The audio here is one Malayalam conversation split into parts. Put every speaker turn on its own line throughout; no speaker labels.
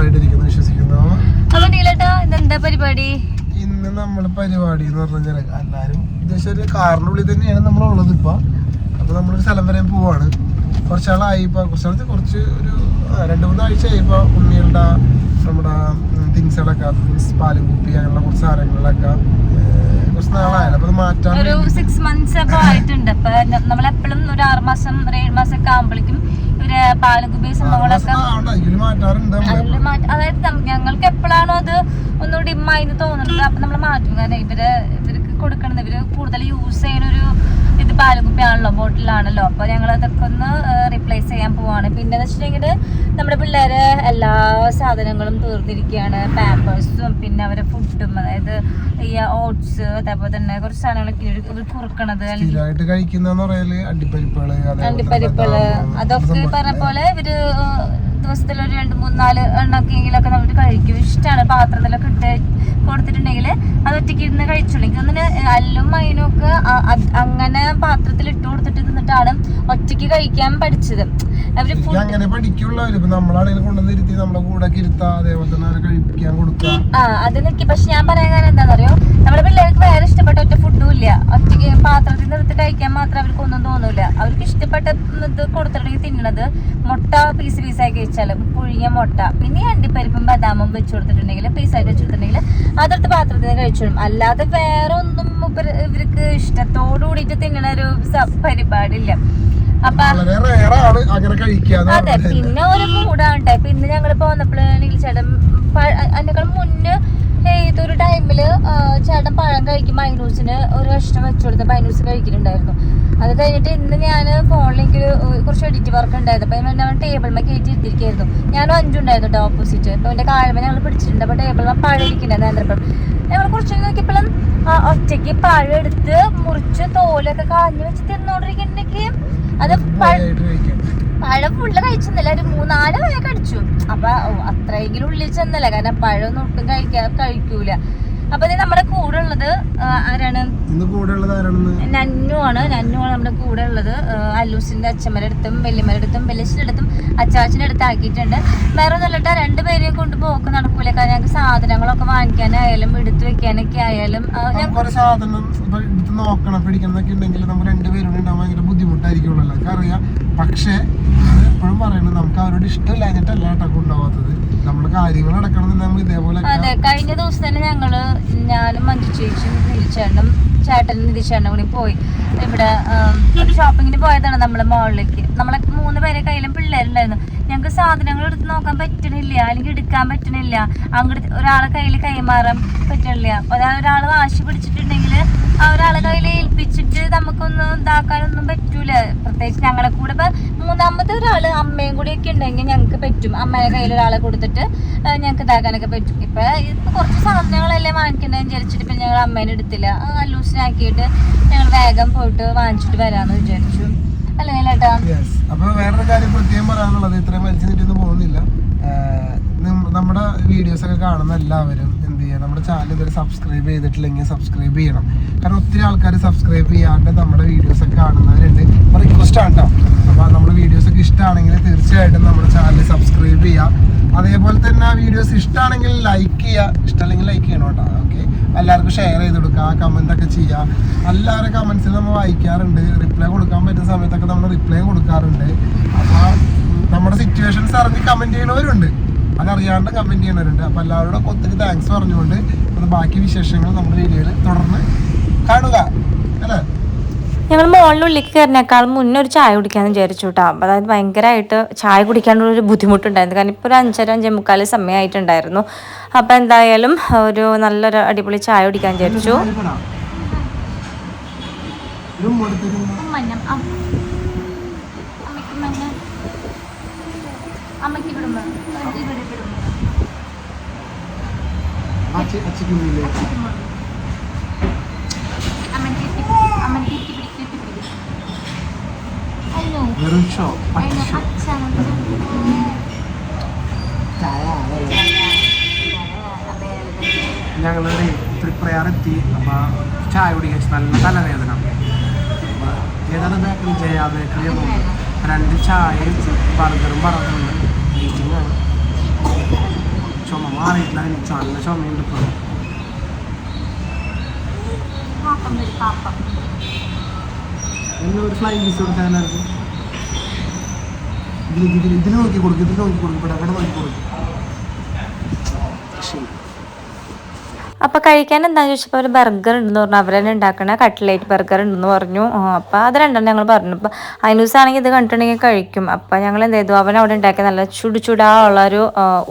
ആയിട്ടിരിക്കുന്നു വിശ്വസിക്കുന്നു.
അപ്പൊ നീലേട്ടാ ഇന്നെന്താ പരിപാടി?
ഇന്ന് നമ്മൾ പരിപാടി എന്ന് പറഞ്ഞാൽ എല്ലാരും ഉദ്ദേശം ഒരു കാറിന്റെ ഉള്ളിൽ തന്നെയാണ് നമ്മൾ ഉള്ളത് ഇപ്പൊ. അപ്പൊ നമ്മളൊരു സ്ഥലം വരെ പോവാണ്. കുറച്ചാളായി ഇപ്പൊ കുറച്ചാളത്ത് കുറച്ച് ഒരു രണ്ട് മൂന്ന് ആഴ്ച ഇപ്പൊ ഉണ്ണികളുടെ നമ്മുടെ തിങ്സുകളൊക്കെ മീൻസ് പാലും കുപ്പി അങ്ങനെയുള്ള കുറച്ച് സാധനങ്ങളിലൊക്കെ കുറച്ച് നാളായാലും അപ്പൊ മാറ്റാൻ
ഒരു സിക്സ് മന്ത്സ് ഒക്കെ ആയിട്ടുണ്ട്. അപ്പൊ നമ്മളെപ്പോഴും ഒരു ആറ് മാസം ഒരു ഏഴ് മാസം ഒക്കെ ആകുമ്പോഴേക്കും ഇവർ കുപ്പി സംഭവങ്ങളൊക്കെ അതായത് ഞങ്ങൾക്ക് എപ്പോഴാണോ അത് ഒന്നുകൂടി ഇമ്മായിന്ന് തോന്നുന്നത് അപ്പൊ നമ്മൾ മാറ്റും. കാരണം ഇവർ ഇവർക്ക് കൊടുക്കണത് ഇവർ കൂടുതൽ യൂസ് ചെയ്യുന്ന ഒരു ഇത് പാലുകുപ്പിയാണല്ലോ ബോട്ടിലാണല്ലോ. അപ്പൊ ഞങ്ങൾ അതൊക്കെ ഒന്ന് റീപ്ലേസ് ചെയ്യാൻ പോവാണ്. പിന്നെ വെച്ചിട്ടുണ്ടെങ്കിൽ നമ്മുടെ പിള്ളേര് എല്ലാ സാധനങ്ങളും തീർന്നിരിക്കുകയാണ് പാമ്പേഴ്സും പിന്നെ അവരെ ഫുഡും അതായത് ഈ ഓട്സ് അതേപോലെ തന്നെ കുറച്ച് സാധനങ്ങളൊക്കെ കുറുക്കണത്
അണ്ടിപ്പരിപ്പുകൾ തന്നെ
അതൊക്കെ പറഞ്ഞ പോലെ ഇവർ ദിവസത്തിൽ ഒരു രണ്ട് മൂന്ന് നാല് എണ്ണൊക്കെയെങ്കിലൊക്കെ നമ്മൾ കഴിക്കും. ഇഷ്ടമാണ് പാത്രത്തിലൊക്കെ ഇട്ട് കൊടുത്തിട്ടുണ്ടെങ്കിൽ അത് ഒറ്റയ്ക്ക് ഇരുന്ന് കഴിച്ചോളൂ എനിക്ക് തോന്നുന്നു അല്ലും മൈനും ഒക്കെ അങ്ങനെ പാത്രത്തിൽ ഇട്ട് കൊടുത്തിട്ട് നിന്നിട്ടാണ് ഒറ്റയ്ക്ക് കഴിക്കാൻ പഠിച്ചത്. അവർ
അങ്ങനെ പഠിക്കുള്ളവര് നമ്മളാണെങ്കിലും കൊണ്ടുവന്ന് ഇരുത്തി നമ്മളെ കൂടെ ഇരുത്താ അതേപോലെ തന്നെ കഴിക്കാൻ കൊടുക്കുക
ആ അത് നിൽക്കി പക്ഷെ ഞാൻ പറയാൻ കാരണം എന്താണെന്നറിയോ നമ്മുടെ പിള്ളേർക്ക് വേറെ ഇഷ്ടപ്പെട്ട ഒറ്റ ഫുഡും ഇല്ല. ഒറ്റയ്ക്ക് പാത്രത്തിൽ നിർത്തിട്ട് കഴിക്കാൻ മാത്രം അവർക്ക് ഒന്നും തോന്നൂല. അവർക്ക് ഇഷ്ടപ്പെട്ട ഇത് കൊടുത്തിട്ടുണ്ടെങ്കിൽ തിന്നണത് മുട്ട പീസ് പീസാക്കി വെച്ചാലും പുഴുങ്ങിയ മുട്ട പിന്നെ അണ്ടിപ്പരിപ്പും ബദാമും വെച്ച് കൊടുത്തിട്ടുണ്ടെങ്കിൽ പീസായിട്ട് വെച്ച് കൊടുത്തിട്ടുണ്ടെങ്കിൽ അതെടുത്ത് പാത്രത്തിൽ നിന്ന് കഴിച്ചോളും. അല്ലാതെ വേറെ ഒന്നും ഇവർക്ക് ഇഷ്ടത്തോടു കൂടിയിട്ട് തിന്നണ ഒരു
അങ്ങനെ കഴിക്കാന്ന്
അതെ പിന്നെ ഒരു മൂടാണ് ഇപ്പൊ ഇന്ന് ഞങ്ങൾ പോന്നപ്പോഴാണെങ്കിൽ ചേട്ടൻ അതിനേക്കാൾ മുന്നേ ഏതൊരു ടൈമിൽ ചേട്ടൻ പഴം കഴിക്കും. മൈനൂസിന് ഒരു കഷ്ണം വെച്ചു കൊടുത്ത മൈനൂസ് കഴിക്കുന്നുണ്ടായിരുന്നു. അത് കഴിഞ്ഞിട്ട് ഇന്ന് ഞാൻ ഒരു കുറച്ച് എഡിറ്റ് വർക്ക് ഉണ്ടായിരുന്നു. അപ്പൊ ഞാൻ ടേബിൾമേ കയറ്റി ഇരുത്തിരിക്കായിരുന്നു ഞാനും അഞ്ചുണ്ടായിരുന്നു കേട്ടോ ഓപ്പോസിറ്റ് അപ്പൊ എന്റെ കാലമേ ഞങ്ങൾ പിടിച്ചിട്ടുണ്ട്. അപ്പൊ ടേബിളിൽ പഴം ഇരിക്കുന്നുണ്ട് നേന്ത്രപ്പം ഞങ്ങൾ കുറച്ച് നോക്കിയപ്പോഴും ഒറ്റയ്ക്ക് പഴം എടുത്ത് മുറിച്ച് തോലൊക്കെ കളഞ്ഞു വെച്ച് തിന്നോണ്ടിരിക്കുന്നുണ്ടെങ്കിൽ അത് പഴ പഴം ഫുള്ള് കഴിച്ചെന്നില്ല. ഒരു മൂന്നാൽ വരെ കടിച്ചു അപ്പൊ അത്രയെങ്കിലും ഉള്ളിൽ ചെന്നല്ല. കാരണം പഴം ഒട്ടും കഴിക്കാ കഴിക്കൂല. അപ്പൊ നമ്മുടെ കൂടെ ഉള്ളത് ആരാണ്? നന്നു ആണ്. നന്നു ആണ് നമ്മുടെ കൂടെ ഉള്ളത് അല്ലൂസിന്റെ അച്ഛമ്മയുടെ അടുത്തും വല്യമ്മയുടെ അടുത്തും വെല്ലിച്ചിന്റെ അടുത്തും അച്ചാച്ചിന്റെ അടുത്ത് ആക്കിയിട്ടുണ്ട്. വേറെ ഒന്നുമില്ലട്ടാ രണ്ടുപേരെയും കൊണ്ട് പോക്ക് നടക്കൂല. കാരണം ഞങ്ങൾക്ക് സാധനങ്ങളൊക്കെ വാങ്ങിക്കാനായാലും എടുത്തു വെക്കാനൊക്കെ ആയാലും
സാധനം നോക്കണം. പിടിക്കണം എന്നൊക്കെ ഉണ്ടെങ്കിൽ നമ്മൾ രണ്ടുപേരും ഉണ്ടാവാൻ ഭയങ്കര ബുദ്ധിമുട്ടായിരിക്കുമല്ലോ അറിയാം. പക്ഷേ എപ്പോഴും പറയുന്നത് നമുക്ക് അവരോട് ഇഷ്ടമില്ലാഞ്ഞിട്ടല്ല കേട്ടോ കൊണ്ടുപോകാത്തത്. നമ്മുടെ കാര്യങ്ങൾ നടക്കണം നമ്മൾ ഇതേപോലെ
അതെ കഴിഞ്ഞ ദിവസം തന്നെ ഞങ്ങൾ ഞാനും മഞ്ജു ചേച്ചിയും നിരിച്ചേട്ടനും ചേട്ടനും നിരിച്ചേട്ടനും കൂടി പോയി. ഇവിടെ ഷോപ്പിങ്ങിന് പോയതാണ് നമ്മൾ മോളിലേക്ക് നമ്മളെ മൂന്ന് പേരെ കയ്യിലും പിള്ളേരുണ്ടായിരുന്നു. ഞങ്ങൾക്ക് സാധനങ്ങൾ എടുത്ത് നോക്കാൻ പറ്റണില്ല അല്ലെങ്കിൽ എടുക്കാൻ പറ്റണില്ല. അങ്ങോട്ട് ഒരാളെ കയ്യിൽ കൈമാറാൻ പറ്റണില്ല. ഒരാ ഒരാൾ വാശി പിടിച്ചിട്ടുണ്ടെങ്കിൽ ഒരാളെ കയ്യിൽ ഏൽപ്പിച്ചിട്ട് നമുക്കൊന്നും ഇതാക്കാനൊന്നും പറ്റൂല. പ്രത്യേകിച്ച് ഞങ്ങളെ കൂടെ ഇപ്പൊ മൂന്നാമത്തെ ഒരാൾ അമ്മയും കൂടി ഒക്കെ ഉണ്ടെങ്കിൽ ഞങ്ങൾക്ക് പറ്റും. അമ്മയുടെ കയ്യിൽ ഒരാളെ കൊടുത്തിട്ട് ഞങ്ങൾക്ക് ഇതാക്കാനൊക്കെ പറ്റും. ഇപ്പൊ ഇപ്പൊ കുറച്ച് സാധനങ്ങളല്ലേ വാങ്ങിക്കണ്ടെന്ന് വിചാരിച്ചിട്ട് ഇപ്പൊ ഞങ്ങൾ അമ്മേനെ എടുത്തില്ല. ആ, അല്ലൂസിനാക്കിയിട്ട് ഞങ്ങൾ വേഗം പോയിട്ട് വാങ്ങിച്ചിട്ട് വരാന്ന് വിചാരിച്ചു. അല്ലേ
പറയാനുള്ളത് നമ്മുടെ വീഡിയോസ് ഒക്കെ കാണുന്ന എല്ലാവരും ചെയ്യുക നമ്മുടെ ചാനൽ ഇതുവരെ സബ്സ്ക്രൈബ് ചെയ്തിട്ടില്ലെങ്കിൽ സബ്സ്ക്രൈബ് ചെയ്യണം. കാരണം ഒത്തിരി ആൾക്കാർ സബ്സ്ക്രൈബ് ചെയ്യാണ്ട് നമ്മുടെ വീഡിയോസ് ഒക്കെ കാണുന്നവരുണ്ട്. അപ്പോൾ റിക്വസ്റ്റ് ആണ് കേട്ടോ അപ്പോൾ നമ്മുടെ വീഡിയോസ് ഒക്കെ ഇഷ്ടമാണെങ്കിൽ തീർച്ചയായിട്ടും നമ്മുടെ ചാനൽ സബ്സ്ക്രൈബ് ചെയ്യുക അതേപോലെ തന്നെ ആ വീഡിയോസ് ഇഷ്ടമാണെങ്കിൽ ലൈക്ക് ചെയ്യുക ഇഷ്ടമല്ലെങ്കിൽ ലൈക്ക് ചെയ്യണം കേട്ടോ ഓക്കെ എല്ലാവർക്കും ഷെയർ ചെയ്ത് കൊടുക്കുക. കമന്റ് ഒക്കെ ചെയ്യുക എല്ലാവരുടെ കമൻസിൽ നമ്മൾ വായിക്കാറുണ്ട്. റിപ്ലൈ കൊടുക്കാൻ പറ്റുന്ന സമയത്തൊക്കെ നമ്മൾ റിപ്ലൈ കൊടുക്കാറുണ്ട്. അപ്പോൾ നമ്മുടെ സിറ്റുവേഷൻസ് അറിഞ്ഞ് കമന്റ് ചെയ്യണവരുണ്ട് അതറിയാണ്ട് കമന്റ് ചെയ്യണവരുണ്ട് അപ്പോൾ എല്ലാവരോടും ഒത്തിരി താങ്ക്സ് പറഞ്ഞുകൊണ്ട് അത് ബാക്കി വിശേഷങ്ങൾ നമ്മുടെ വീഡിയോയിൽ തുടർന്ന് കാണുക. അല്ലേ?
ഞങ്ങൾ മുകളിലുള്ളിലേക്ക് കയറിനേക്കാൾ മുന്നേ ഒരു ചായ കുടിക്കാന്ന് വിചാരിച്ചു കേട്ടോ അപ്പോൾ അതായത് ഭയങ്കരമായിട്ട് ചായ കുടിക്കാനുള്ളൊരു ബുദ്ധിമുട്ടുണ്ടായിരുന്നു. കാരണം ഇപ്പോൾ ഒരു അഞ്ചര അഞ്ചേ മുക്കാൽ സമയമായിട്ടുണ്ടായിരുന്നു. അപ്പോൾ എന്തായാലും ഒരു നല്ലൊരു അടിപൊളി ചായ കുടിക്കാൻ വിചാരിച്ചു.
ഒരു വെറും ഷോ പച്ച ഷോ. ഞങ്ങളുടെ തൃപ്രയാറെത്തി അപ്പോൾ ചായ കുടിക്കാൻ നല്ല തലവേദന. ഏതാണ് ബേക്കറി ജയ ബേക്കറി രണ്ട് ചായയും ബർഗറും പറഞ്ഞുണ്ട് എനിക്ക് നല്ല ചുമയുണ്ട് ഇപ്പോൾ
പാപ്പം വരും പാപ്പം
എന്നെ ഒരു കിസ് കൊടുക്കാൻ എല്ലാവർക്കും ഇതിൽ ഇതിൽ ഇതിൽ നോക്കി കൊടുക്കും ഇതിൽ നോക്കി കൊടുക്കും ഇവിടെ ഇവിടെ നോക്കി കൊടുക്കും ശരി
അപ്പോൾ കഴിക്കാൻ എന്താണെന്ന് ചോദിച്ചപ്പോൾ ഒരു ബർഗർ ഉണ്ടെന്ന് പറഞ്ഞു. അവർ തന്നെ ഉണ്ടാക്കണ കട്ട്ലേറ്റ് ബർഗർ ഉണ്ടെന്ന് പറഞ്ഞു. അപ്പോൾ അത് രണ്ടെണ്ണം ഞങ്ങൾ പറഞ്ഞു. അപ്പോൾ ആണെങ്കിൽ ഇത് കണ്ടിട്ടുണ്ടെങ്കിൽ കഴിക്കും. അപ്പോൾ ഞങ്ങൾ എന്ത് ചെയ്തു? അവൻ അവിടെ ഉണ്ടാക്കിയ നല്ല ചുടു ചുടാനുള്ളൊരു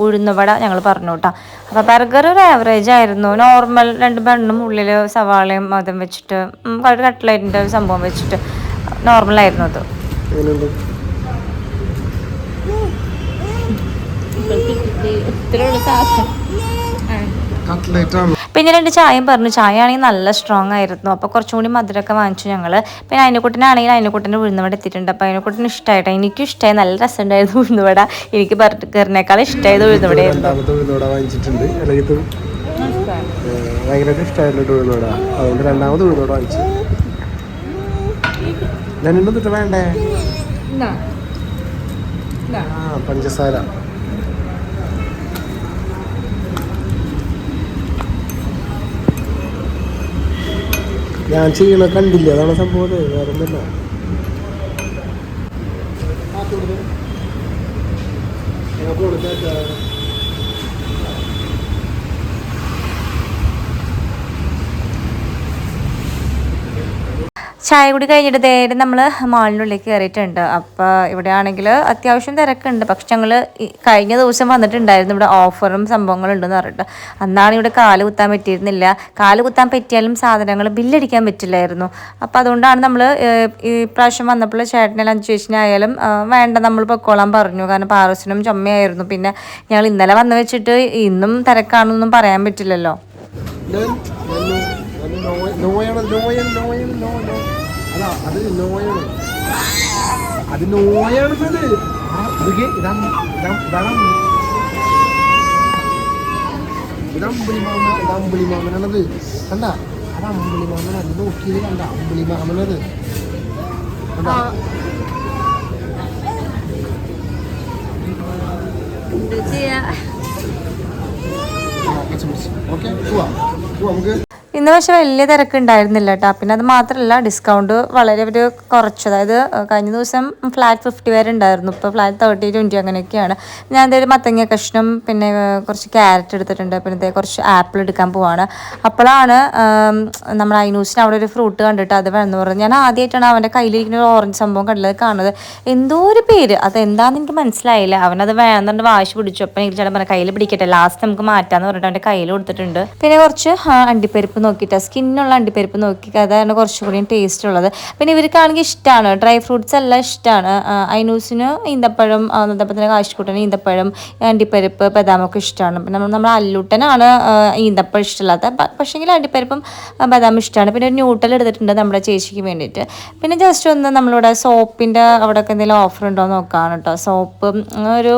ഉഴുന്നുവട ഞങ്ങൾ പറഞ്ഞു കേട്ടോ. അപ്പോൾ ബർഗർ ഒരു ആവറേജ് ആയിരുന്നു. നോർമൽ രണ്ട് ബണ്ണും ഉള്ളിൽ സവാളയും അതും വെച്ചിട്ട് ഒരു കട്ട്ലേറ്റിന്റെ ഒരു സംഭവം വെച്ചിട്ട് നോർമലായിരുന്നു അത്.
കട്ട്ലേറ്റ് ആണ്?
പിന്നെ രണ്ട് ചായയും പറഞ്ഞു. ചായ ആണെങ്കിൽ നല്ല സ്ട്രോങ് ആയിരുന്നു. അപ്പോൾ കുറച്ചും കൂടി മധുരമൊക്കെ വാങ്ങിച്ചു ഞങ്ങൾ പിന്നെ അതിനെക്കുട്ടനാണെങ്കിൽ അതിനെക്കുട്ടന്റെ ഉഴുന്നുവട എത്തിയിട്ടുണ്ട് അപ്പോൾ അതിനെക്കുട്ടന് ഇഷ്ടമായിട്ടോ എനിക്കും ഇഷ്ടമായി നല്ല രസമുണ്ടായിരുന്നു ഉഴുന്നുവട. എനിക്ക് ബർഗറിനേക്കാൾ ഇഷ്ടമായത് ഉഴുന്നുവടയായിരുന്നു.
ഭയങ്കരമായിട്ട് ഇഷ്ടമായിട്ടുണ്ട് ഉഴുന്നോട അതുകൊണ്ട് രണ്ടാമത് വാങ്ങിച്ചു. ഞാൻ എന്നിട്ട് വേണ്ടേ? ആ പഞ്ചസാര. ഞാൻ ചെയ്യണ കണ്ടില്ല? അതാണ് സംഭവം. വേറെ ഒന്നല്ല
ചായ കൂടി കഴിഞ്ഞിട്ട് നേരെ നമ്മൾ മാളിനുള്ളിലേക്ക് കയറിയിട്ടുണ്ട് അപ്പോൾ ഇവിടെ ആണെങ്കിൽ അത്യാവശ്യം തിരക്കുണ്ട് പക്ഷെ ഞങ്ങൾ കഴിഞ്ഞ ദിവസം വന്നിട്ടുണ്ടായിരുന്നു ഇവിടെ ഓഫറും സംഭവങ്ങളും ഉണ്ടെന്ന് പറഞ്ഞിട്ട് അന്നാണ് ഇവിടെ കാൽ കുത്താൻ പറ്റിയിരുന്നില്ല കാൽ കുത്താൻ പറ്റിയാലും സാധനങ്ങൾ ബില്ലടിക്കാൻ പറ്റില്ലായിരുന്നു അപ്പോൾ അതുകൊണ്ടാണ് നമ്മൾ ഈ പ്രാവശ്യം വന്നപ്പോൾ ചേട്ടനെ ലഞ്ച് ചേച്ചിനായാലും വേണ്ട നമ്മൾ പൊക്കോളാൻ പറഞ്ഞു കാരണം പാറസിനും ചുമയായിരുന്നു പിന്നെ ഞങ്ങൾ ഇന്നലെ വന്ന് വെച്ചിട്ട് ഇന്നും തിരക്കാണെന്നൊന്നും പറയാൻ പറ്റില്ലല്ലോ
No way, no way, no way, no way, no way, no no അല്ല അത് നോയാണ് അത് നോയാണെന്നത് ഇതാണ് ഇതാണ് ഇതാണ് ഇത് അമ്പിളി മാമ ഇത് അമ്പിളി മാമനാണത് കണ്ട? അത് അമ്പിളി മാമൻ അത് നോക്കിയത് കണ്ട അമ്പിളി മാമനത് കണ്ട? ഓക്കെ പോവാം. പോവാം നമുക്ക്
ഇന്ന് പക്ഷെ വലിയ തിരക്കുണ്ടായിരുന്നില്ല കേട്ടോ പിന്നെ അത് മാത്രമല്ല ഡിസ്കൗണ്ട് വളരെ ഒരു കുറച്ച്. അതായത് കഴിഞ്ഞ ദിവസം ഫ്ലാറ്റ് ഫിഫ്റ്റി വരെ ഉണ്ടായിരുന്നു. ഇപ്പോൾ ഫ്ലാറ്റ് തേർട്ടി ട്വന്റി അങ്ങനെയൊക്കെയാണ്. ഞാൻ എന്തായാലും മത്തങ്ങ കഷ്ണം പിന്നെ കുറച്ച് ക്യാരറ്റ് എടുത്തിട്ടുണ്ട്. പിന്നെ കുറച്ച് ആപ്പിൾ എടുക്കാൻ പോവാണ്. അപ്പോഴാണ് നമ്മൾ ഐനൂസിന് അവിടെ ഒരു ഫ്രൂട്ട് കണ്ടിട്ട് അത് വേണമെന്ന് പറഞ്ഞു. ഞാൻ ആദ്യമായിട്ടാണ് അവന്റെ കയ്യിലിരിക്കുന്ന ഒരു ഓറഞ്ച് സംഭവം കണ്ടത്. കാണുന്നത് എന്തോ ഒരു പേര്. അത് എന്താണെന്ന് എനിക്ക് മനസ്സിലായില്ല. അവനത് വേണമെന്നുണ്ട് വാശി പിടിച്ചു. അപ്പം എനിക്ക് ചേട്ടൻ പറഞ്ഞ കയ്യിൽ പിടിക്കട്ടെ. ലാസ്റ്റ് നമുക്ക് മാറ്റാമെന്ന് പറഞ്ഞിട്ട് അവന്റെ കയ്യിൽ കൊടുത്തിട്ടുണ്ട്. പിന്നെ കുറച്ച് അണ്ടിപ്പരിപ്പ് നോക്കിയിട്ട്. സ്കിന്നുള്ള അണ്ടിപ്പരിപ്പ് നോക്കി അതാണ് കുറച്ചുകൂടി ടേസ്റ്റ് ഉള്ളത് പിന്നെ ഇവർക്കാണെങ്കിൽ ഇഷ്ടമാണ് ഡ്രൈ ഫ്രൂട്ട്സ് എല്ലാം ഇഷ്ടമാണ് അയിനൂസിന് ഈന്തപ്പഴം ഈന്തപ്പത്തിന് കാശിക്കൂട്ടന് ഈന്തപ്പഴം അണ്ടിപ്പരിപ്പ് ബദാമൊക്കെ ഇഷ്ടമാണ് പിന്നെ നമ്മൾ നമ്മുടെ അല്ലൂട്ടനാണ് ഈന്തപ്പഴം ഇഷ്ടമില്ലാത്ത. പക്ഷേങ്കിൽ അണ്ടിപ്പരിപ്പും ബദാം ഇഷ്ടമാണ് പിന്നെ ഒരു ന്യൂട്ടൽ എടുത്തിട്ടുണ്ട് നമ്മുടെ ചേച്ചിക്ക് വേണ്ടിയിട്ട്. പിന്നെ ജസ്റ്റ് ഒന്ന് നമ്മളിവിടെ സോപ്പിന്റെ അവിടെയൊക്കെ എന്തെങ്കിലും ഓഫർ ഉണ്ടോ നോക്കാണ് കേട്ടോ സോപ്പ് ഒരു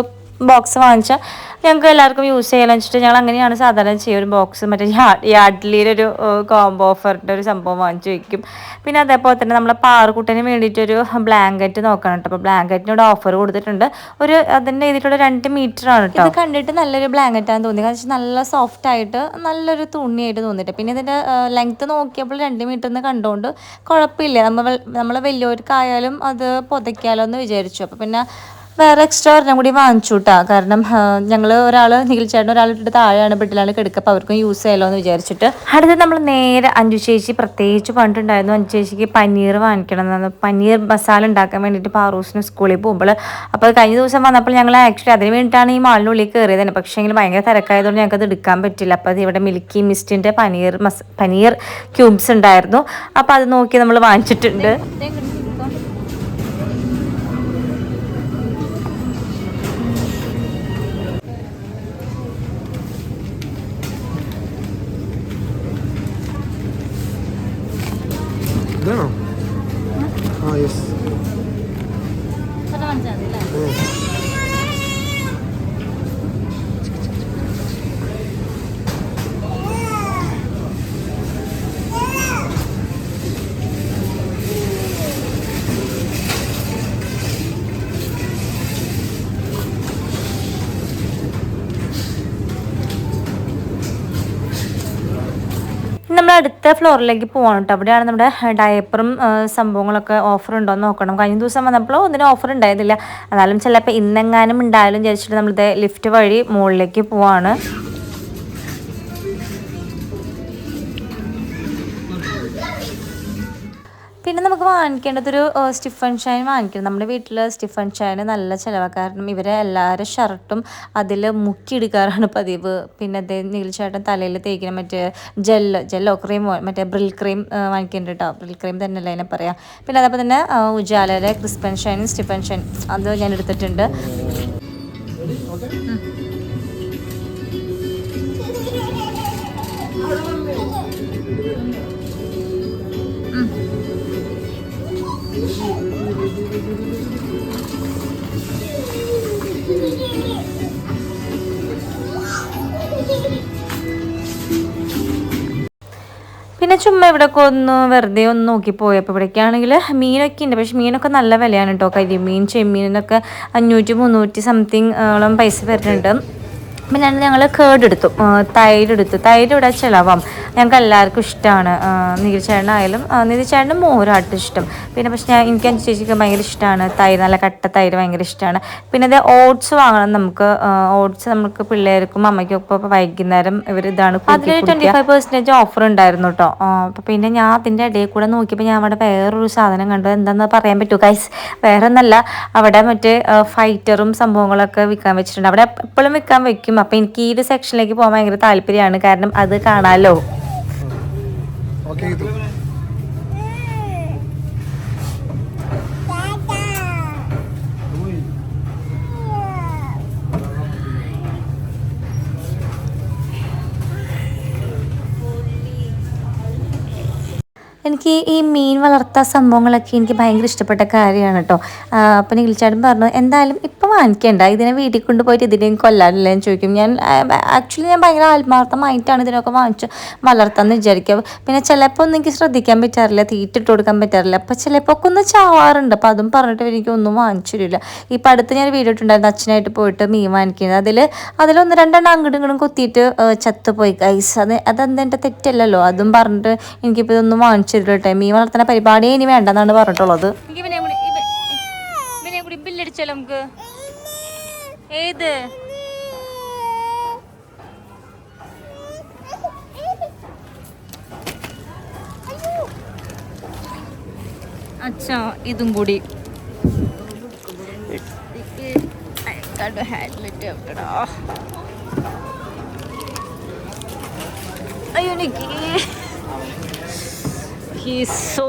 ബോക്സ് വാങ്ങിച്ചാൽ ഞങ്ങൾക്ക് എല്ലാവർക്കും യൂസ് ചെയ്യാൻ വെച്ചിട്ട് ഞങ്ങൾ അങ്ങനെയാണ് സാധാരണ ചെയ്യുക. ഒരു ബോക്സ് മറ്റേ യാഡ്ലിയുടെ ഒരു കോംബോ ഓഫറിന്റെ ഒരു സംഭവം വാങ്ങിച്ചു വയ്ക്കും പിന്നെ അതേപോലെ തന്നെ നമ്മളെ പാറുകുട്ടന് വേണ്ടിയിട്ടൊരു ബ്ലാങ്കറ്റ് നോക്കണം കേട്ടോ അപ്പോൾ ബ്ലാങ്കറ്റിനോട് ഓഫർ കൊടുത്തിട്ടുണ്ട്. ഒരു അതിന്റെ എഴുതിയിട്ടുള്ള രണ്ട് മീറ്റർ ആണ് കേട്ടോ ഇത് കണ്ടിട്ട് നല്ലൊരു ബ്ലാങ്കറ്റ് ആണെന്ന് തോന്നി. കാരണം നല്ല സോഫ്റ്റ് ആയിട്ട് നല്ലൊരു തുണിയായിട്ട് തോന്നിയിട്ട് പിന്നെ ഇതിന്റെ ലെങ്ത്ത് നോക്കിയപ്പോൾ രണ്ട് മീറ്റർ എന്ന് കണ്ടുകൊണ്ട് കുഴപ്പമില്ല നമ്മൾ നമ്മൾ വലിയവർക്കായാലും അത് പുതയ്ക്കാലോ എന്ന് വിചാരിച്ചു. അപ്പോൾ പിന്നെ വേറെ എക്സ്ട്രാ ഒരെണ്ണം കൂടി വാങ്ങിച്ചു കേട്ടാ കാരണം ഞങ്ങൾ ഒരാൾ നിഖിൽ ചേട്ടൻ ഒരാൾ ഇട്ടിട്ട് താഴെയാണ് ബെഡിലാണ് കിടക്കുക അപ്പോൾ അവർക്കും യൂസ് ചെയ്യാമല്ലോ എന്ന് വിചാരിച്ചിട്ട്. അടുത്ത് നമ്മൾ നേരെ അഞ്ചു ചേച്ചി പ്രത്യേകിച്ച് പണ്ടുണ്ടായിരുന്നു. അഞ്ചു ചേച്ചിക്ക് പനീർ വാങ്ങിക്കണം എന്ന് പനീർ മസാല ഉണ്ടാക്കാൻ വേണ്ടിയിട്ട് പാറൂസിന് സ്കൂളിൽ പോകുമ്പോൾ അപ്പോൾ കഴിഞ്ഞ ദിവസം വന്നപ്പോൾ ഞങ്ങൾ ആക്ച്വലി അതിന് വേണ്ടിയിട്ടാണ് ഈ മാളിനുള്ളിൽ കയറിയത് തന്നെ പക്ഷേ എങ്കിൽ ഭയങ്കര തിരക്കായതുകൊണ്ട് ഞങ്ങൾക്ക് അത് എടുക്കാൻ പറ്റില്ല. അപ്പോൾ അത് ഇവിടെ മിൽക്കി മിസ്റ്റിന്റെ പനീർ മസ് പനീർ ക്യൂബ്സ് ഉണ്ടായിരുന്നു. അപ്പോൾ അത് നോക്കി നമ്മൾ വാങ്ങിച്ചിട്ടുണ്ട്. അടുത്ത ഫ്ലോറിലേക്ക് പോകണം കേട്ടോ അവിടെയാണ് നമ്മുടെ ഡയപ്പറും സംഭവങ്ങളൊക്കെ ഓഫർ ഉണ്ടോ എന്ന് നോക്കണം. കഴിഞ്ഞ ദിവസം വന്നപ്പോൾ ഒന്നിനും ഓഫർ ഉണ്ടായിരുന്നില്ല. എന്നാലും ചിലപ്പോൾ ഇന്നെങ്ങാനും ഉണ്ടായാലും വിചാരിച്ചിട്ട് നമ്മളിത് ലിഫ്റ്റ് വഴി മുകളിലേക്ക് പോവാണ്. പിന്നെ നമുക്ക് വാങ്ങിക്കേണ്ടതൊരു സ്റ്റിഫൻ ഷൈൻ വാങ്ങിക്കണം. നമ്മുടെ വീട്ടിൽ സ്റ്റിഫൻ ഷൈൻ നല്ല ചിലവാണ് കാരണം ഇവരെ എല്ലാവരും ഷർട്ടും അതിൽ മുക്കിയെടുക്കാറാണ് പതിവ്. പിന്നെ അതേ നീൽച്ചേട്ടൻ തലയിൽ തേക്കുന്ന മറ്റേ ജെല്ലോ ജെല്ലോ ക്രീമോ മറ്റേ ബ്രിൽ ക്രീം വാങ്ങിക്കേണ്ട കേട്ടോ ബ്രിൽ ക്രീം തന്നെയല്ലേ അതിനെ പറയാം. പിന്നെ അതേപോലെ തന്നെ ഉജാലയുടെ ക്രിസ്പൻ ഷൈനും സ്റ്റിഫൻ ഷൈൻ അത് ഞാൻ എടുത്തിട്ടുണ്ട്. പിന്നെ ചുമ്മാ ഇവിടെയൊക്കെ ഒന്ന് വെറുതെ ഒന്ന് നോക്കി പോയപ്പോൾ ഇവിടേക്കാണെങ്കിൽ മീനൊക്കെ ഉണ്ട്. പക്ഷെ മീനൊക്കെ നല്ല വിലയാണ് കേട്ടോ കരിമീൻ ചെമ്മീനൊക്കെ അഞ്ഞൂറ്റി മുന്നൂറ്റി സംതിങ് ഓളം പൈസ വരുന്നുണ്ട്. പിന്നെ ഞങ്ങൾ കേട് എടുത്തു. തൈര് എടുത്തു. തൈര് ഇവിടെ ചിലവാം ഞങ്ങൾക്ക് എല്ലാവർക്കും ഇഷ്ടമാണ് നീതിച്ചേട്ടനായാലും നീതിച്ചേട്ടനും മോരാട്ട് ഇഷ്ടം. പിന്നെ പക്ഷെ ഞാൻ എനിക്ക് എന്റെ ചേച്ചിക്ക് ഭയങ്കര ഇഷ്ടമാണ് തൈര് നല്ല കട്ട തൈര് ഭയങ്കര ഇഷ്ടമാണ് പിന്നെ ഇത് ഓട്സ് വാങ്ങണം നമുക്ക്. ഓട്സ് നമുക്ക് പിള്ളേർക്കും അമ്മയ്ക്കും ഒക്കെ വൈകുന്നേരം ഇവർ ഇതാണ് അതിൽ ട്വന്റി ഫൈവ് പെർസെന്റേജ് ഓഫർ ഉണ്ടായിരുന്നു കേട്ടോ അപ്പോൾ പിന്നെ ഞാൻ അതിന്റെ ഇടയിൽ കൂടെ നോക്കിയപ്പോൾ ഞാൻ അവിടെ വേറൊരു സാധനം കണ്ടു. എന്താണെന്ന് പറയാൻ പറ്റൂ കൈസ് വേറെ ഒന്നല്ല അവിടെ മറ്റേ ഫൈറ്ററും സംഭവങ്ങളൊക്കെ വിൽക്കാൻ വെച്ചിട്ടുണ്ട്. അവിടെ എപ്പോഴും വിൽക്കാൻ വെക്കും. അപ്പോൾ എനിക്ക് ഈ ഒരു സെക്ഷനിലേക്ക് പോകാൻ ഭയങ്കര താല്പര്യമാണ്. കാരണം അത് കാണാമല്ലോ എനിക്ക് ഈ മീൻ വളർത്താ സംഭവങ്ങളൊക്കെ എനിക്ക് ഭയങ്കര ഇഷ്ടപ്പെട്ട കാര്യമാണ് കേട്ടോ അപ്പം നിഖിൽച്ചാടൻ പറഞ്ഞു എന്തായാലും ഇപ്പം വാങ്ങിക്കേണ്ട. ഇതിനെ വീട്ടിൽ കൊണ്ടുപോയിട്ട് ഇതിനെ കൊല്ലാനില്ല? എന്ന് ചോദിക്കും. ഞാൻ ആക്ച്വലി ഞാൻ ഭയങ്കര ആത്മാർത്ഥമായിട്ടാണ് ഇതിനൊക്കെ വാങ്ങിച്ച് വളർത്താമെന്ന് വിചാരിക്കുക. പിന്നെ ചിലപ്പോൾ ഒന്നും എനിക്ക് ശ്രദ്ധിക്കാൻ പറ്റാറില്ല തീറ്റിട്ട് കൊടുക്കാൻ പറ്റാറില്ല. അപ്പോൾ ചിലപ്പോൾ ഒക്കെ ഒന്ന് ചാവാറുണ്ട്. അപ്പോൾ അതും പറഞ്ഞിട്ട് എനിക്ക് ഒന്നും വാങ്ങിച്ചു തരില്ല. ഇപ്പം അടുത്ത് ഞാൻ വീഡിയോ ഇട്ടുണ്ടായിരുന്നു അച്ഛനായിട്ട് പോയിട്ട് മീൻ വാങ്ങിക്കുന്നത്. അതിൽ അതിലൊന്ന് രണ്ടെണ്ണം അങ്ങോട്ടും ഇങ്ങോട്ടും കുത്തിയിട്ട് ചത്തുപോയി. ഗൈസ് അത് അതെന്താ എന്റെ തെറ്റല്ലല്ലോ? അതും പറഞ്ഞിട്ട് എനിക്കിപ്പോൾ ഇതൊന്നും വാങ്ങിച്ചു തരില്ലട്ടെ മീൻ വളർത്തുന്ന പരിപാടിയെ ഇനി വേണ്ടെന്നാണ് പറഞ്ഞിട്ടുള്ളത്. ബില്ലടിച്ചാലോ നമുക്ക്? ഏത്? അച്ഛാ ഇതും കൂടി. അയ്യോ എനിക്ക് ഹീസ് സോ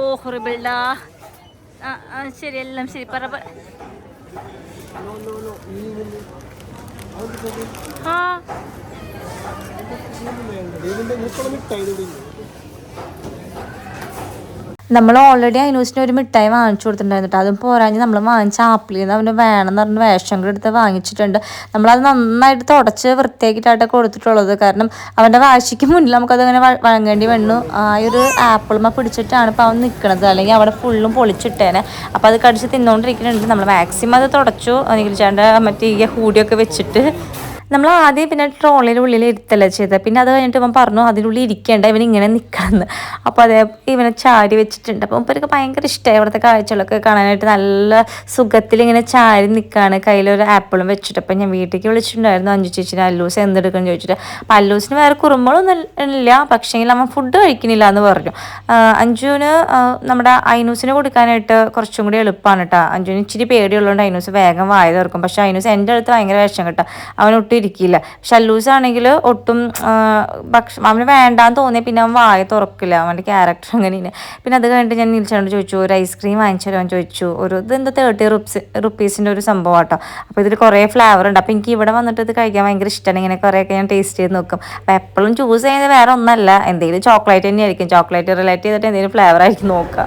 ആ ശരി എല്ലാം ശരി. പറ. ആ
ഇതിന്റെ മൂക്കുള്ള മിഠായി ഇവിടെ ഉണ്ട്.
നമ്മൾ ഓൾറെഡി അനൂസിന് ഒരു മിഠായി വാങ്ങിച്ചു കൊടുത്തിട്ടുണ്ടായിരുന്നു അതും പോരാഞ്ഞ് നമ്മൾ വാങ്ങിച്ച ആപ്പിളിൽ നിന്ന് അവന് വേണമെന്ന് പറഞ്ഞ് വേഷം എടുത്ത് വാങ്ങിച്ചിട്ടുണ്ട്. നമ്മളത് നന്നായിട്ട് തുടച്ച് വൃത്തിയാക്കിയിട്ടാണ് കൊടുത്തിട്ടുള്ളത്. കാരണം അവന്റെ വാശിക്ക് മുന്നിൽ നമുക്കതങ്ങനെ വഴങ്ങേണ്ടി വന്നു. ആ ഒരു ആപ്പിൾമ പിടിച്ചിട്ടാണ് ഇപ്പോൾ അവൻ നിൽക്കുന്നത് അല്ലെങ്കിൽ അവിടെ ഫുള്ളും പൊളിച്ചിട്ടേനെ. അപ്പോൾ അത് കടിച്ച് തിന്നുകൊണ്ടിരിക്കുന്നുണ്ട് നമ്മൾ മാക്സിമം അത് തുടച്ചു. നിഖിൽച്ചാന്റെ മറ്റേ ഈ ഹൂടിയൊക്കെ വെച്ചിട്ട് നമ്മൾ ആദ്യം പിന്നെ ട്രോളിന്റെ ഉള്ളിൽ ഇരുത്തല്ല ചെയ്തത് പിന്നെ അത് കഴിഞ്ഞിട്ട് ഇവൻ പറഞ്ഞു അതിനുള്ളിൽ ഇരിക്കേണ്ട ഇവൻ ഇങ്ങനെ നിൽക്കണമെന്ന് അപ്പോൾ അതേ ഇവനെ ചാരി വെച്ചിട്ടുണ്ട്. അപ്പോൾ ഇവർക്ക് ഭയങ്കര ഇഷ്ടമായി ഇവിടുത്തെ കാഴ്ചകളൊക്കെ കാണാനായിട്ട് നല്ല സുഖത്തിൽ ഇങ്ങനെ ചാരി നിൽക്കുകയാണ് കയ്യിലൊരു ആപ്പിളും വെച്ചിട്ട്. അപ്പം ഞാൻ വീട്ടിലേക്ക് വിളിച്ചിട്ടുണ്ടായിരുന്നു അഞ്ചു ചേച്ചിനെ അല്ലൂസ് എന്തെടുക്കണം ചോദിച്ചിട്ട്. അപ്പം അല്ലൂസിന് വേറെ കുറുമ്പളൊന്നും ഇല്ല. പക്ഷേങ്കിൽ അവൻ ഫുഡ് കഴിക്കുന്നില്ല എന്ന് പറഞ്ഞു. അഞ്ജുവിന് നമ്മുടെ ഐനൂസിന് കൊടുക്കാനായിട്ട് കുറച്ചും കൂടി എളുപ്പമാണ് കേട്ടോ അഞ്ജുവിന് ഇച്ചിരി പേടിയുള്ളതുകൊണ്ട് ഐനൂസ് വേഗം വായ തീർക്കും പക്ഷേ ഐനൂസ് എന്റെ അടുത്ത് ഭയങ്കര വിഷം കേട്ടോ. അവൻ ഒട്ടും ഇരിക്കില്ല. പക്ഷെ അല്ലൂസ് ആണെങ്കിൽ ഒട്ടും ഭക്ഷണം അവന് വേണ്ടാന്ന് തോന്നിയാൽ പിന്നെ അവൻ വായ തുറക്കില്ല. അവന്റെ ക്യാരക്ടർ അങ്ങനെയാണ്. പിന്നെ അത് കഴിഞ്ഞിട്ട് ഞാൻ നിൽച്ചോണ്ട് ചോദിച്ചു ഒരു ഐസ്ക്രീം വാങ്ങിച്ചു തരാൻ ചോദിച്ചു. ഒരു ഇത് എന്താ തേർട്ടി റുപ്സ് റുപ്പീസിന്റെ ഒരു സംഭവം കേട്ടോ അപ്പോൾ ഇതിൽ കുറേ ഫ്ലേവർ ഉണ്ട്. അപ്പോൾ എനിക്ക് ഇവിടെ വന്നിട്ട് ഇത് കഴിക്കാൻ ഭയങ്കര ഇഷ്ടമാണ് ഇങ്ങനെ കുറേയൊക്കെ ഞാൻ ടേസ്റ്റ് ചെയ്ത് നോക്കും. അപ്പോൾ എപ്പോഴും ചൂസ് ചെയ്യുന്നത് വേറെ ഒന്നല്ല. എന്തെങ്കിലും ചോക്ലേറ്റ് തന്നെയായിരിക്കും. ചോക്ലേറ്റ് റിലേറ്റ് ചെയ്തിട്ട് എന്തെങ്കിലും ഫ്ലേവർ ആയിരിക്കും നോക്കുക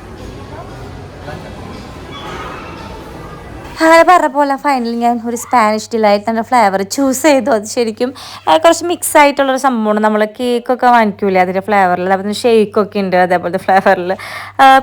അങ്ങനെ പറഞ്ഞ പോലെ ഫൈനലി ഞാൻ ഒരു സ്പാനിഷ് ഡിലൈറ്റ് എന്ന ഫ്ലേവർ ചൂസ് ചെയ്തു. അത് ശരിക്കും കുറച്ച് മിക്സ് ആയിട്ടുള്ളൊരു സംഭവമാണ്. നമ്മൾ കേക്കൊക്കെ വാങ്ങിക്കൂലേ അതിന്റെ ഫ്ലേവറിൽ അതേപോലെ ഷേക്കൊക്കെ ഉണ്ട് അതേപോലത്തെ ഫ്ലേവറിൽ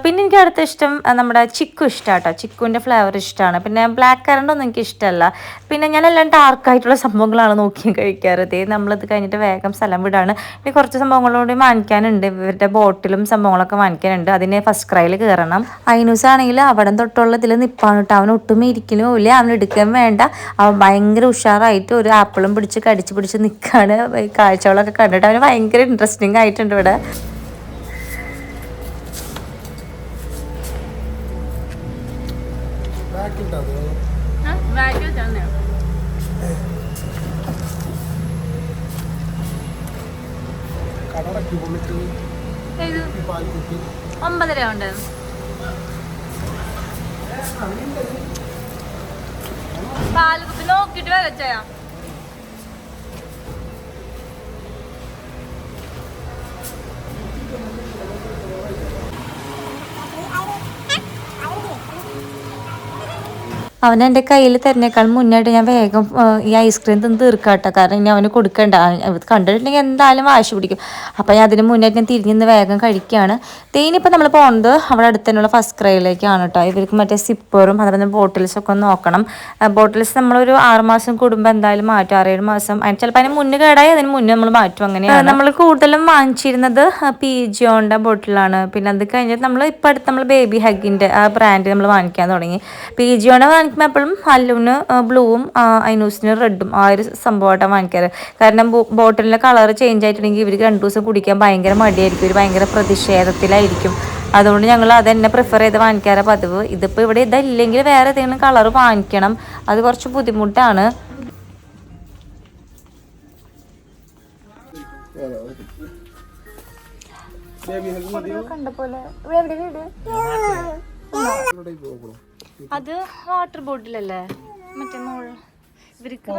പിന്നെ എനിക്ക് അടുത്ത ഇഷ്ടം നമ്മുടെ ചിക്കു ഇഷ്ടമാണ് കേട്ടോ ചിക്കുവിന്റെ ഫ്ലേവർ ഇഷ്ടമാണ് പിന്നെ ബ്ലാക്ക് കറണ്ട് ഒന്നും എനിക്ക് ഇഷ്ടമല്ല പിന്നെ ഞാൻ എല്ലാം ഡാർക്ക് ആയിട്ടുള്ള സംഭവങ്ങളാണ് നോക്കി കഴിക്കാറ്. ഇതേ നമ്മളിത് കഴിഞ്ഞിട്ട് വേഗം സ്ഥലം വിടാണ്. ഇനി കുറച്ച് സംഭവങ്ങളോട് വാങ്ങിക്കാനുണ്ട്. ഇവരുടെ ബോട്ടിലും സംഭവങ്ങളൊക്കെ വാങ്ങിക്കാനുണ്ട്. അതിനെ ഫസ്റ്റ് ക്രൈയിൽ കയറണം ഐനൂസ് ആണെങ്കിൽ അവിടെ തൊട്ടുള്ള ഇതിൽ നിൽപ്പാണ് കേട്ടോ അവൻ ഒട്ടും ഇരിക്കലും ഇല്ല അവൻ എടുക്കാൻ വേണ്ട. അവൻ ഭയങ്കര ഉഷാറായിട്ട് ഒരു ആപ്പിളും പിടിച്ച് കടിച്ച് പിടിച്ച് നിൽക്കുകയാണ് കാഴ്ചകളൊക്കെ കണ്ടിട്ട് അവന് ഭയങ്കര ഇൻട്രസ്റ്റിംഗ് ആയിട്ടുണ്ട് ഇവിടെ.
ഒമ്പതര ഉണ്ടോ അത് കടറക്കി വന്നിട്ട് ഈ പാൽ കുപ്പി
ഒമ്പതര ഉണ്ട് പാൽ കുപ്പി നോക്കിട്ട് വരച്ചയാ അവൻ എന്റെ കയ്യിൽ തരുന്നേക്കാൾ മുന്നായിട്ട് ഞാൻ വേഗം ഈ ഐസ്ക്രീം തിന്ന് തീർക്കാട്ടോ കാരണം ഇനി അവന് കൊടുക്കണ്ട. കണ്ടിട്ടുണ്ടെങ്കിൽ എന്തായാലും വാശി പിടിക്കും. അപ്പം ഞാൻ അതിന് മുന്നായിട്ട് ഞാൻ തിരിഞ്ഞ് നിന്ന് വേഗം കഴിക്കുകയാണ് തേനിപ്പോൾ നമ്മൾ പോകുന്നത് അവിടെ അടുത്ത് തന്നെയുള്ള ഫസ്റ്റ് ക്രൈയിലേക്കാണ് കേട്ടോ ഇവർക്ക് മറ്റേ സിപ്പറും അതുപോലെ തന്നെ ബോട്ടിൽസൊക്കെ ഒന്ന് നോക്കണം. ബോട്ടിൽസ് നമ്മളൊരു ആറ് മാസം കൂടുമ്പോൾ എന്തായാലും മാറ്റും. ആറേഴ് മാസം. അതിന് ചിലപ്പോൾ അതിന് മുന്നേ കേടായി അതിന് മുന്നേ നമ്മൾ മാറ്റും. അങ്ങനെയാണ്. നമ്മൾ കൂടുതലും വാങ്ങിച്ചിരുന്നത് പി ജിയോണ്ട ബോട്ടിലാണ് പിന്നെ അത് കഴിഞ്ഞിട്ട് നമ്മൾ ഇപ്പം അടുത്ത് നമ്മൾ ബേബി ഹഗിന്റെ ആ ബ്രാൻഡ് നമ്മൾ വാങ്ങിക്കാൻ തുടങ്ങി. പി ജിയോണ്ട വാങ്ങിക്കുമ്പോൾ എപ്പോഴും ഹല്ലുവിന് ബ്ലൂവും ഐനൂസിന് റെഡും ആ ഒരു സംഭവമായിട്ടാണ് വാങ്ങിക്കാറ്. കാരണം ബോട്ടിലിന്റെ കളർ ചേഞ്ച് ആയിട്ടുണ്ടെങ്കിൽ ഇവർക്ക് രണ്ട് ദിവസം കുടിക്കാൻ ഭയങ്കര മടിയായിരിക്കും. ഒരു ഭയങ്കര പ്രതിഷേധത്തിലായിരിക്കും. അതുകൊണ്ട് ഞങ്ങൾ അത് തന്നെ പ്രിഫർ ചെയ്ത് വാങ്ങിക്കാറ് പതിവ്. ഇതിപ്പോൾ ഇവിടെ ഇതല്ലെങ്കിൽ വേറെ ഏതെങ്കിലും കളർ വാങ്ങിക്കണം. അത് കുറച്ച് ബുദ്ധിമുട്ടാണ്.
ബേബി
അത് വാട്ടർ ബോട്ടിലല്ലേ മറ്റേ മോൾ ഇവർക്ക്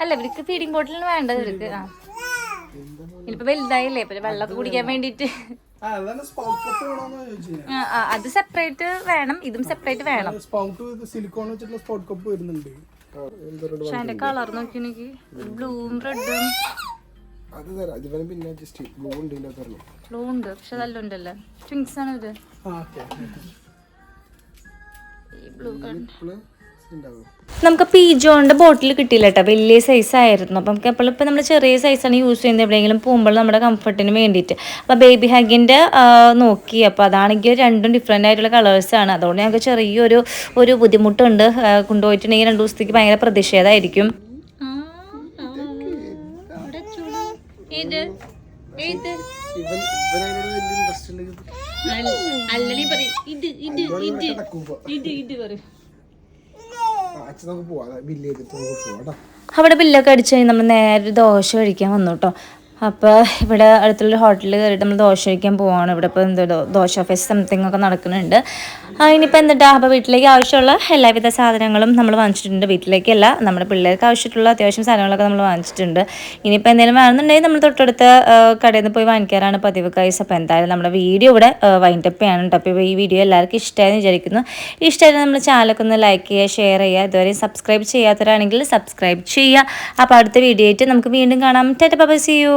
അല്ല ഇവർക്ക് ഫീഡിങ് ബോട്ടിൽ വേണ്ടത് ഇവർക്ക്. ആ. ഇനിയിപ്പോ വലുതായില്ലേ വെള്ളം വെള്ളമൊക്കെ കുടിക്കാൻ വേണ്ടിട്ട് അത് സെപ്പറേറ്റ് വേണം ഇതും സെപ്പറേറ്റ് വേണം.
സ്പൗട്ട് സിലിക്കോൺ വെച്ചിട്ടുള്ള സ്പോട്ട് കപ്പ് വരുന്നുണ്ട്.
പക്ഷെ അതിന്റെ കളർ നോക്കി എനിക്ക്. ബ്ലൂവും റെഡും
അത് തരാം. പിന്നെ ജസ്റ്റ് ബ്ലൂ ഉണ്ട്
ബ്ലൂ ഉണ്ട് പക്ഷെ അതെല്ലാം ഉണ്ടല്ലേ ട്വിങ്സ് ആണ് ഇത് ബ്ലൂ
ഉണ്ടാവും
നമുക്ക് പീജോന്റെ ബോട്ടിൽ കിട്ടിയില്ല കേട്ടോ വലിയ സൈസ് ആയിരുന്നു. അപ്പം നമുക്ക് എപ്പോഴും ഇപ്പം നമ്മൾ ചെറിയ സൈസാണ് യൂസ് ചെയ്യുന്നത്. എവിടെയെങ്കിലും പോകുമ്പോൾ നമ്മുടെ കംഫർട്ടിന് വേണ്ടിയിട്ട്. അപ്പോൾ ബേബി ഹഗിന്റെ നോക്കി. അപ്പോൾ അതാണെങ്കിൽ രണ്ടും ഡിഫറെന്റ് ആയിട്ടുള്ള കളേഴ്സാണ് അതുകൊണ്ട് ഞങ്ങൾക്ക് ചെറിയൊരു ഒരു ബുദ്ധിമുട്ടുണ്ട്. കൊണ്ടുപോയിട്ടുണ്ടെങ്കിൽ രണ്ട് ദിവസത്തേക്ക് ഭയങ്കര പ്രതിഷേധമായിരിക്കും.
ഇവൻ ഇവനതിനോട് വലിയ ഇൻട്രസ്റ്റ് ഉണ്ടെങ്കിൽ
അവിടെ ബില്ലൊക്കെ അടിച്ച് കഴിഞ്ഞ് നമ്മൾ നേരെ ദോശ കഴിക്കാൻ വന്നു കേട്ടോ. അപ്പോൾ ഇവിടെ അടുത്തുള്ള ഹോട്ടലിൽ കയറിയിട്ട് നമ്മൾ ദോശ കഴിക്കാൻ പോവാണ്. ഇവിടെ ഇപ്പോൾ എന്തോ ദോശ ഫെസ്റ്റ് സംതിങ് ഒക്കെ നടക്കുന്നുണ്ട്. ഇനിയിപ്പോൾ എന്നിട്ടാ അപ്പോൾ വീട്ടിലേക്ക് ആവശ്യമുള്ള എല്ലാവിധ സാധനങ്ങളും നമ്മൾ വാങ്ങിച്ചിട്ടുണ്ട്. വീട്ടിലേക്കല്ല നമ്മുടെ പിള്ളേർക്ക് ആവശ്യമായിട്ടുള്ള അത്യാവശ്യം സാധനങ്ങളൊക്കെ നമ്മൾ വാങ്ങിച്ചിട്ടുണ്ട്. ഇനിയിപ്പോൾ എന്തെങ്കിലും വേണമെന്നുണ്ടെങ്കിൽ നമ്മൾ തൊട്ടടുത്ത കടയിൽ നിന്ന് പോയി വാങ്ങിക്കാറാണ് പതിവ് കൈസ് അപ്പോൾ എന്തായാലും നമ്മുടെ വീഡിയോ ഇവിടെ വൈൻഡപ്പ് ചെയ്യാണ് കേട്ടോ അപ്പോൾ ഈ വീഡിയോ എല്ലാവർക്കും ഇഷ്ടമായെന്ന് വിചാരിക്കുന്നു. ഇഷ്ടമായാലും നമ്മൾ ചാനലൊക്കെ ഒന്ന് ലൈക്ക് ചെയ്യുക ഷെയർ ചെയ്യുക. ഇതുവരെ സബ്സ്ക്രൈബ് ചെയ്യാത്തവരാണെങ്കിൽ സബ്സ്ക്രൈബ് ചെയ്യുക. അപ്പോൾ അടുത്ത വീഡിയോ ആയിട്ട് നമുക്ക് വീണ്ടും കാണാം. Tata by C U